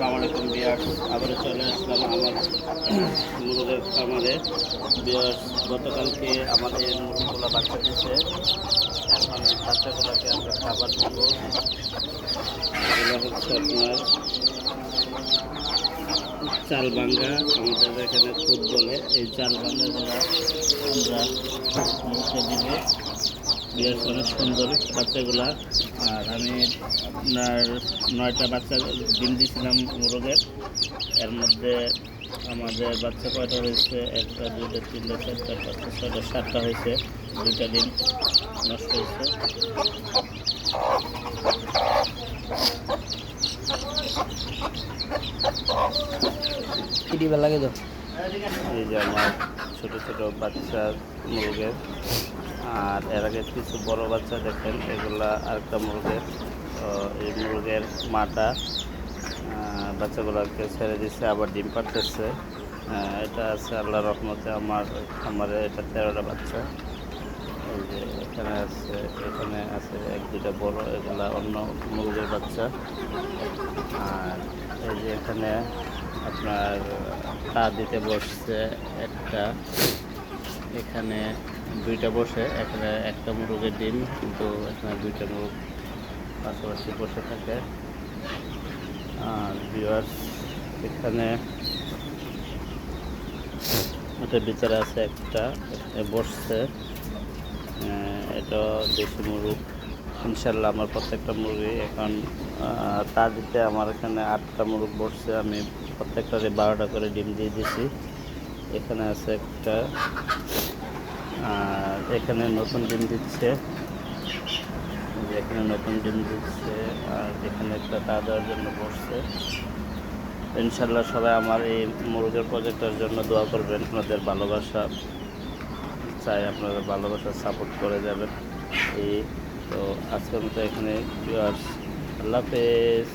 আসসালামু আলাইকুম বিয়ার্স আবারও চলে আসলাম আমার মুরগের খামারে বিয়ার্স গতকালকে আমাদের মুরগিগুলো বাচ্চা দিচ্ছে এখন বাচ্চাগুলোকে আমরা খাবার দেবো। এগুলো হচ্ছে আপনার চাল ভাঙ্গা, আমাদের এখানে খুদ বলে। এই চাল ভাঙ্গাগুলো আমরা মুখে দিবে বিয়ার্স অনেক সুন্দর বাচ্চাগুলা আর আমি আপনার নয়টা বাচ্চা ডিম দিয়েছিলাম মোরগের। এর মধ্যে আমাদের বাচ্চা কয়টা হয়েছে? একটা দুইটা তিনটা চারটা পাঁচটা ছয়টা সাতটা হয়েছে। দুইটা ডিম নষ্ট হয়েছে। লাগে তো? এই যে আমার ছোটো ছোটো বাচ্চা মুরগের। আর এর আগে কিছু বড় বাচ্চা দেখেন, এগুলা আরেকটা মুরগের, তো এই মুরগের মাটা বাচ্চাগুলোকে ছেড়ে দিচ্ছে আবার ডিম পাড়তেছে। এটা আছে আল্লাহ রহমতে আমার আমার এটা তেরোটা বাচ্চা। এই যে এখানে আছে এখানে আছে এক দুটা বড়, এগুলা অন্য মুরগের বাচ্চা। আর এই যে এখানে আপনার তা দিতে বসছে একটা। এখানে দুইটা বসে, এখানে একটা মুরগের ডিম, কিন্তু এখানে দুইটা মুরগ পাশাপাশি বসে থাকে। আর ভিউয়ার্স এখানে এটা ভিতরে আছে একটা বসছে। এটা দেশি মুরগ। ইনশাল্লাহ আমার প্রত্যেকটা মুরগি এখন তা দিতে আমার এখানে আটটা মুরগ বসছে। আমি প্রত্যেকটারে বারোটা করে ডিম দিয়ে দিছি। এখানে আছে একটা আর এখানে নতুন ডিম দিচ্ছে। এখানে নতুন ডিম দিচ্ছে, আর এখানে একটা তা দেওয়ার জন্য বসছে। ইনশাল্লাহ সবাই আমার এই মুরগের প্রজেক্টের জন্য দোয়া করবেন। আপনাদের ভালোবাসা চাই, আপনারা ভালোবাসা সাপোর্ট করে যাবেন। এই তো, আজকের মতো এখানে আল্লাহ হাফেজ।